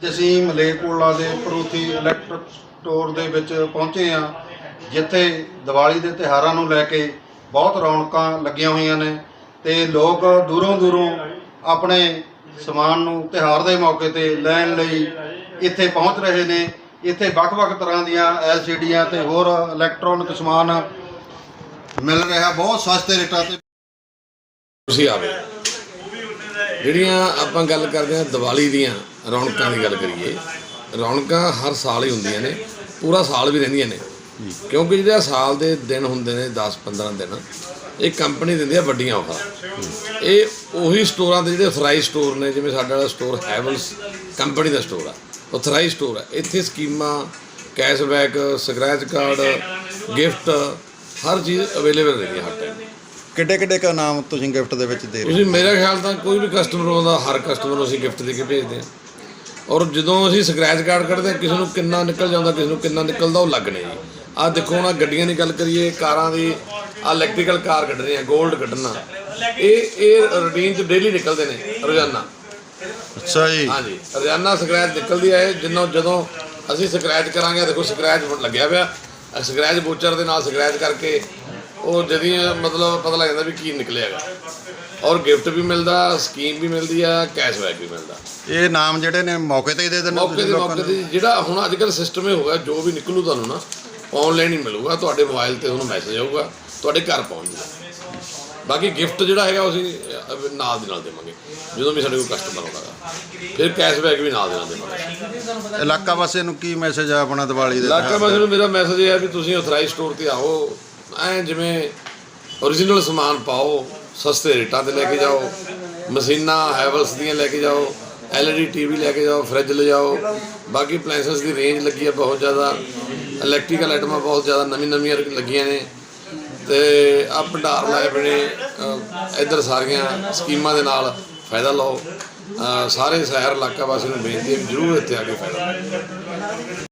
ਅੱਜ ਅਸੀਂ ਮਲੇਕੋਲਾ ਦੇ ਪਰੂਥੀ ਇਲੈਕਟ੍ਰਿਕ ਸਟੋਰ ਦੇ ਵਿੱਚ ਪਹੁੰਚੇ ਹਾਂ, ਜਿੱਥੇ ਦੀਵਾਲੀ ਦੇ ਤਿਉਹਾਰਾਂ ਨੂੰ ਲੈ ਕੇ ਬਹੁਤ ਰੌਣਕਾਂ ਲੱਗੀਆਂ ਹੋਈਆਂ ਨੇ ਤੇ ਲੋਕ ਦੂਰੋਂ ਦੂਰੋਂ ਆਪਣੇ ਸਮਾਨ ਨੂੰ ਤਿਉਹਾਰ ਦੇ ਮੌਕੇ ਤੇ ਲੈਣ ਲਈ ਇੱਥੇ ਪਹੁੰਚ ਰਹੇ ਨੇ। ਇੱਥੇ ਵੱਖ-ਵੱਖ ਤਰ੍ਹਾਂ ਦੀਆਂ ਐਲਸੀਡੀਆਂ ਤੇ ਹੋਰ ਇਲੈਕਟ੍ਰੋਨਿਕ ਸਮਾਨ ਮਿਲ ਰਿਹਾ, ਬਹੁਤ ਸਸਤੇ ਰੇਟਾਂ ਤੇ। ਤੁਸੀਂ ਆਵੇ ਜਿਹੜੀਆਂ ਆਪਾਂ ਗੱਲ ਕਰਦੇ ਹਾਂ ਦੀਵਾਲੀ ਦੀਆਂ ਰੌਣਕਾਂ ਦੀ ਗੱਲ ਕਰੀਏ ਰੌਣਕਾਂ ਹਰ ਸਾਲ ਹੀ ਹੁੰਦੀਆਂ ਨੇ ਪੂਰਾ ਸਾਲ ਵੀ ਰਹਿੰਦੀਆਂ ਨੇ। ਕਿਉਂਕਿ ਜਿਹੜੇ ਸਾਲ ਦੇ ਦਿਨ ਹੁੰਦੇ ਨੇ 10 15 ਦਿਨ ਇਹ ਕੰਪਨੀ ਦਿੰਦੀ ਆ ਵੱਡੀਆਂ ਆਫਰ ਇਹ ਉਹੀ ਸਟੋਰਾਂ ਦੇ ਜਿਹੜੇ ਅਥਰਾਈਜ਼ ਸਟੋਰ ਨੇ ਜਿਵੇਂ ਸਾਡਾ ਵਾਲਾ ਸਟੋਰ ਹੈਵਲਸ ਕੰਪਨੀ ਦਾ ਸਟੋਰ ਆ ਅਥਰਾਈਜ਼ ਸਟੋਰ ਆ। ਇੱਥੇ ਸਕੀਮਾਂ ਕੈਸ਼ਬੈਕ ਸਕ੍ਰੈਚ ਕਾਰਡ ਗਿਫਟ ਹਰ ਚੀਜ਼ ਅਵੇਲੇਬਲ ਰਹਿੰਦੀ ਹੈ ਹਰ ਟਾਈਮ ਕਿੱਡੇ ਕਿੱਡੇ ਕਾ ਨਾਮ ਤੁਸੀਂ ਗਿਫਟ ਦੇ ਵਿੱਚ ਦੇ ਰਹੇ ਤੁਸੀਂ ਮੇਰਾ ਖਿਆਲ ਤਾਂ ਕੋਈ ਵੀ ਕਸਟਮਰ ਆਉਂਦਾ ਹਰ ਕਸਟਮਰ ਨੂੰ ਅਸੀਂ ਗਿਫਟ ਦੇ ਕੇ ਭੇਜਦੇ ਹਾਂ ਔਰ ਜਦੋਂ ਅਸੀਂ ਸਕ੍ਰੈਚ ਕਾਰਡ ਕੱਢਦੇ ਕਿਸੇ ਨੂੰ ਕਿੰਨਾ ਨਿਕਲ ਜਾਂਦਾ ਕਿਸੇ ਨੂੰ ਕਿੰਨਾ ਨਿਕਲਦਾ ਉਹ ਲੱਗਣੇ ਜੀ। ਆਹ ਦੇਖੋ ਹੁਣ ਆਹ ਗੱਡੀਆਂ ਦੀ ਗੱਲ ਕਰੀਏ ਕਾਰਾਂ ਦੀ ਆ ਇਲੈਕਟ੍ਰੀਕਲ ਕਾਰ ਕੱਢਣੀ ਆ 골ਡ ਕੱਢਣਾ। ਇਹ ਇਹ ਰੂਟੀਨ ਚ ਡੇਲੀ ਨਿਕਲਦੇ ਨੇ ਰੋਜ਼ਾਨਾ। ਅੱਛਾ ਜੀ। ਹਾਂਜੀ ਰੋਜ਼ਾਨਾ ਸਕ੍ਰੈਚ ਨਿਕਲਦੀ ਹੈ ਜਦੋਂ ਜਦੋਂ ਅਸੀਂ ਸਕ੍ਰੈਚ ਕਰਾਂਗੇ ਦੇਖੋ ਸਕ੍ਰੈਚ ਲੱਗਿਆ ਪਿਆ। ਆਹ ਸਕ੍ਰੈਚ ਬੋਚਰ ਦੇ ਨਾਲ ਸਕ੍ਰੈਚ ਕਰਕੇ ਉਹ ਜਦੀ ਮਤਲਬ ਪਤਾ ਲੱਗ ਜਾਂਦਾ ਵੀ ਕੀ ਨਿਕਲਿਆਗਾ ਔਰ ਗਿਫਟ ਵੀ ਮਿਲਦਾ ਸਕੀਮ ਵੀ ਮਿਲਦੀ ਆ ਕੈਸ਼ਬੈਕ ਵੀ ਮਿਲਦਾ। ਇਹ ਨਾਮ ਜਿਹੜੇ ਨੇ ਮੌਕੇ ਤੇ ਹੀ ਦੇ ਦਿੰਦੇ ਹੋ ਮੌਕੇ ਤੁਸੀਂ ਦੇ ਲੋਕਾਂ ਮੌਕੇ ਨੂੰ? ਤੇ ਜਿਹੜਾ ਹੁਣ ਅੱਜ ਕੱਲ ਸਿਸਟਮ ਇਹ ਹੋ ਗਿਆ ਜੋ ਵੀ ਨਿਕਲੂ ਤੁਹਾਨੂੰ ਨਾ ਆਨਲਾਈਨ ਹੀ ਮਿਲੂਗਾ ਤੁਹਾਡੇ ਮੋਬਾਈਲ ਤੇ ਤੁਹਾਨੂੰ ਮੈਸੇਜ ਆਊਗਾ ਤੁਹਾਡੇ ਘਰ ਪਹੁੰਚ ਜਾਊਗਾ। ਬਾਕੀ ਗਿਫਟ ਜਿਹੜਾ ਹੈਗਾ ਉਹ ਅਸੀਂ ਅਹ, ਨਾਲ ਦੀ ਨਾਲ ਦੇਵਾਂਗੇ। ਜਦੋਂ ਵੀ ਸਾਡੇ ਕੋਲ ਕਸਟਮਰ ਆਉਂਦਾ ਫਿਰ ਕੈਸ਼ਬੈਕ ਵੀ ਨਾਲ ਦੇ ਨਾਲ ਦੇਵਾਂਗੇ। ਇਲਾਕਾ ਵਾਸੀਆਂ ਨੂੰ ਕੀ ਮੈਸੇਜ ਆ ਆਪਣਾ ਦੀਵਾਲੀ ਦੇ ਇਲਾਕਾ ਵਾਸੀਆਂ ਨੂੰ ਮੇਰਾ ਮੈਸੇਜ ਇਹ ਹੈ ਵੀ ਤੁਸੀਂ ਅਥਰਾਈਜ਼ ਸਟੋਰ ਤੇ ਆਓ। ਐ ਜਿਵੇਂ ਓਰੀਜਨਲ ਸਮਾਨ ਪਾਓ ਸਸਤੇ ਰੇਟਾਂ ਤੇ ਲੈ ਕੇ ਜਾਓ, ਮਸ਼ੀਨਾਂ, ਹੈਵਲਸ ਦੀਆਂ ਲੈ ਕੇ ਜਾਓ, ਐਲਈਡੀ ਟੀਵੀ ਲੈ ਕੇ ਜਾਓ, ਫ੍ਰਿਜ ਲੈ ਜਾਓ। ਬਾਕੀ ਅਪਲਾਈਐਂਸਸ ਦੀ ਰੇਂਜ ਲੱਗੀ ਹੈ ਬਹੁਤ ਜ਼ਿਆਦਾ। ਇਲੈਕਟ੍ਰੀਕਲ ਆਈਟਮਾਂ ਬਹੁਤ ਜ਼ਿਆਦਾ, ਨਵੀਂ ਨਵੀਆਂ ਲੱਗੀਆਂ ਨੇ। ਤੇ ਆ ਭੰਡਾਰ ਲਾਏ ਬਣੇ ਇੱਧਰ ਸਾਰੀਆਂ ਸਕੀਮਾਂ ਦੇ ਨਾਲ ਫਾਇਦਾ ਲਓ। ਸਾਰੇ ਸ਼ਹਿਰ, ਇਲਾਕਾ ਵਾਸੀਆਂ ਨੂੰ ਬੇਨਤੀ ਹੈ ਜ਼ਰੂਰ ਇੱਥੇ ਆ ਕੇ ਫਾਇਦਾ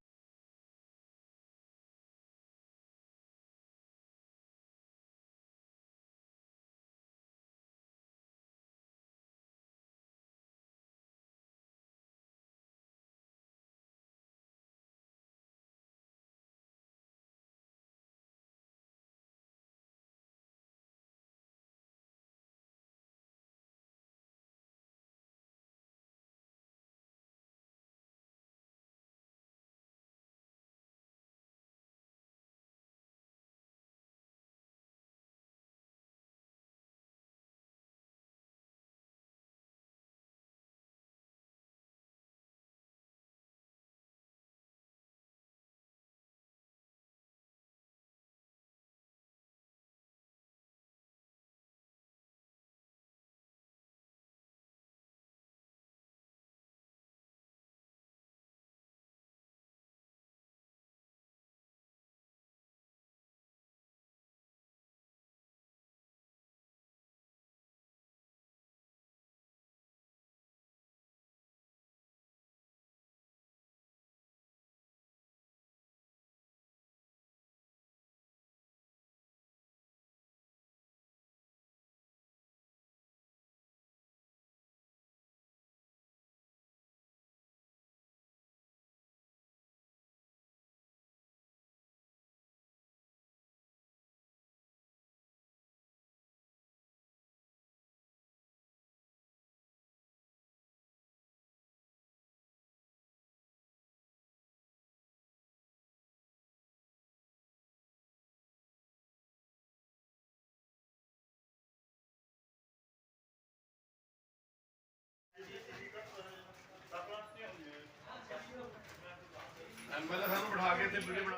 ਐਮਐਲਏ ਸਾਨੂੰ ਬਿਠਾ ਕੇ ਇੱਥੇ ਵੀਡੀਓ